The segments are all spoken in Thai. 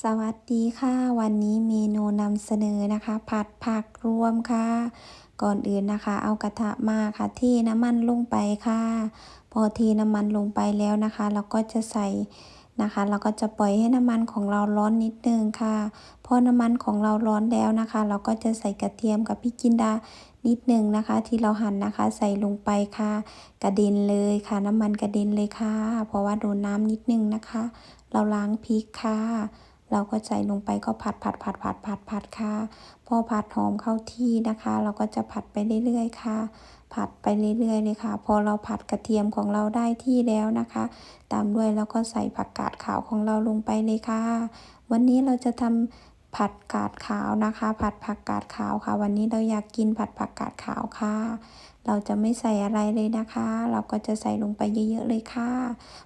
สวัสดีค่ะ วันนี้เมนูนำเสนอนะคะ ผัดผักรวมค่ะ ก่อนอื่นนะคะ เอากระทะมาค่ะที่น้ำมันลงไปค่ะ พอทีน้ำมันลงไปแล้วนะคะ เราก็จะใส่นะคะ เราก็จะปล่อยให้น้ำมันของเราร้อนนิดนึงค่ะ พอน้ำมันของเราร้อนแล้วนะคะ เราก็จะใส่กระเทียมกับพริกจินดานิดนึงนะคะ ที่เราหั่นนะคะใส่ลงไปค่ะ กระเด็นเลยค่ะ น้ำมันกระเด็นเลยค่ะ เพราะว่าโดนน้ำนิดนึงนะคะ เราล้างพริกค่ะ เราก็ใส่ลงไปก็ผัดผัดผัดผัดผัดผัดค่ะ พอผัดหอมเข้าที่นะคะ เราก็จะผัดไปเรื่อยๆค่ะ ผัดไปเรื่อยๆเลยค่ะ พอเราผัดกระเทียมของเราได้ที่แล้วนะคะ ตามด้วยแล้วก็ใส่ผักกาดขาวของเราลงไปเลยค่ะ วันนี้เราจะทำ ผัดกาดขาวนะคะ ผัดผักกาดขาวค่ะ วันนี้เราอยากกินผัดผักกาดขาวค่ะ เราจะไม่ใส่อะไรเลยนะคะ เราก็จะใส่ลงไปเยอะๆเลยค่ะ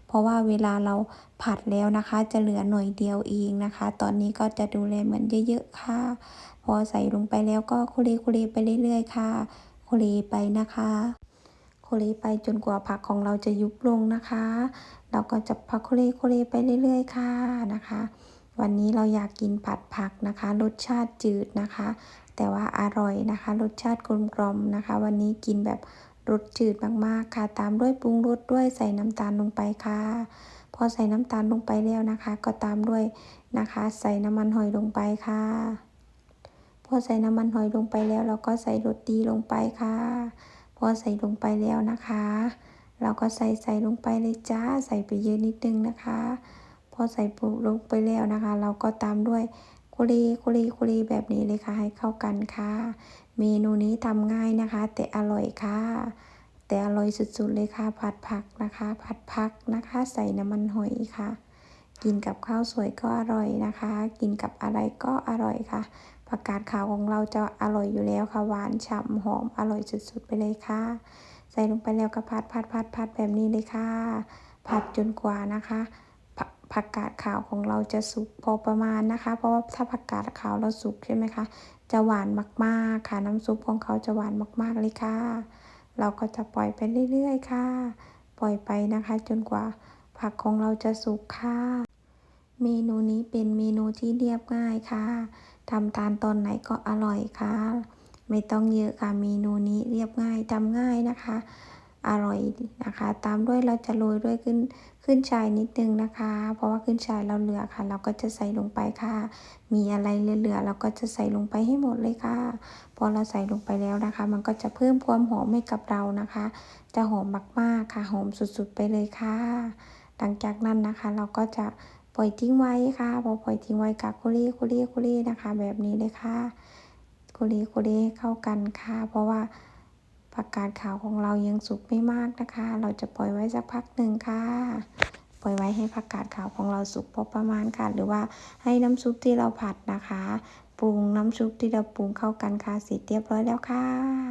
เพราะว่าเวลาเราผัดแล้วนะคะ จะเหลือหน่อยเดียวเองนะคะ ตอนนี้ก็จะดูแลเหมือนเยอะๆค่ะ พอใส่ลงไปแล้วก็คุเรคุเรไปเรื่อยๆค่ะคุเรไปนะคะคุเรไปจนกว่าผักของเราจะยุบลงนะคะ เราก็จะพักคุเรคุเรไปเรื่อยๆ ค่ะนะคะ วันนี้เราอยากกินผัดผักนะคะ รสชาติจืดนะคะ แต่ว่าอร่อยนะคะ รสชาติกลมกล่อมนะคะ วันนี้กินแบบรสจืดมากๆค่ะ ตามด้วยปรุงรสด้วยใส่น้ำตาลลงไปค่ะ พอใส่น้ำตาลลงไปแล้วนะคะ ก็ตามด้วยนะคะ ใส่น้ำมันหอยลงไปค่ะ พอใส่น้ำมันหอยลงไปแล้ว เราก็ใส่รสดีลงไปค่ะ พอใส่ลงไปแล้วนะคะ เราก็ใส่ใส่ลงไปเลยจ้า ใส่ไปเยอะนิดนึงนะคะ พอใส่ปุ๊บลงไปแล้วนะคะ เราก็ตามด้วยคุรีคุรีคุรีแบบนี้เลยค่ะ ให้เข้ากันค่ะ เมนูนี้ทำง่ายนะคะ แต่อร่อยค่ะ แต่อร่อยสุดๆเลยค่ะ ผัดผักนะคะ ผัดผักนะคะ ใส่น้ำมันหอยค่ะ กินกับข้าวสวยก็อร่อยนะคะ กินกับอะไรก็อร่อยค่ะผักกาดขาวของเราจะอร่อยอยู่แล้วค่ะหวานฉ่ำหอมอร่อยสุดๆไปเลยค่ะ ใส่ลงไปแล้วก็ผัดผัดผัดผัดแบบนี้เลยค่ะ ผัดจนกว่านะคะ ผักกาดขาวของเราจะสุกพอประมาณนะคะ เพราะว่าถ้าผักกาดขาวเราสุกใช่ไหมคะ จะหวานมาก ๆ ค่ะ น้ำซุปของเขาจะหวานมาก ๆ เลยค่ะ เราก็จะปล่อยไปเรื่อย ๆ ค่ะ ปล่อยไปนะคะ จนกว่าผักของเราจะสุกค่ะ เมนูนี้เป็นเมนูที่เรียบง่ายค่ะทำทานตอนไหนก็อร่อยค่ะ ไม่ต้องเยอะค่ะ เมนูนี้เรียบง่ายทำง่ายนะคะ อร่อยนะคะ ตามด้วยเราจะโรยด้วยขึ้นขึ้นชายนิดนึงนะคะ เพราะว่าขึ้นชายเราเหลือค่ะ เราก็จะใส่ลงไปค่ะ มีอะไรเหลือๆเราก็จะใส่ลงไปให้หมดเลยค่ะ พอเราใส่ลงไปแล้วนะคะ มันก็จะเพิ่มความหอมให้กับเรานะคะ จะหอมมากๆค่ะ หอมสุดๆไปเลยค่ะ หลังจากนั้นนะคะ เราก็จะปล่อยทิ้งไว้ค่ะ พอปล่อยทิ้งไว้กับคุรีคุรีคุรีนะคะ แบบนี้เลยค่ะคุรีคุรีเข้ากันค่ะ เพราะว่า ผักกาดขาวของเรายังสุกไม่มากนะคะ เราจะปล่อยไว้สักพักหนึ่งค่ะ ปล่อยไว้ให้ผักกาดขาวของเราสุกพอประมาณค่ะ หรือว่าให้น้ำซุปที่เราผัดนะคะ ปรุงน้ำซุปที่เราปรุงเข้ากันค่ะเสร็จเรียบร้อยแล้วค่ะ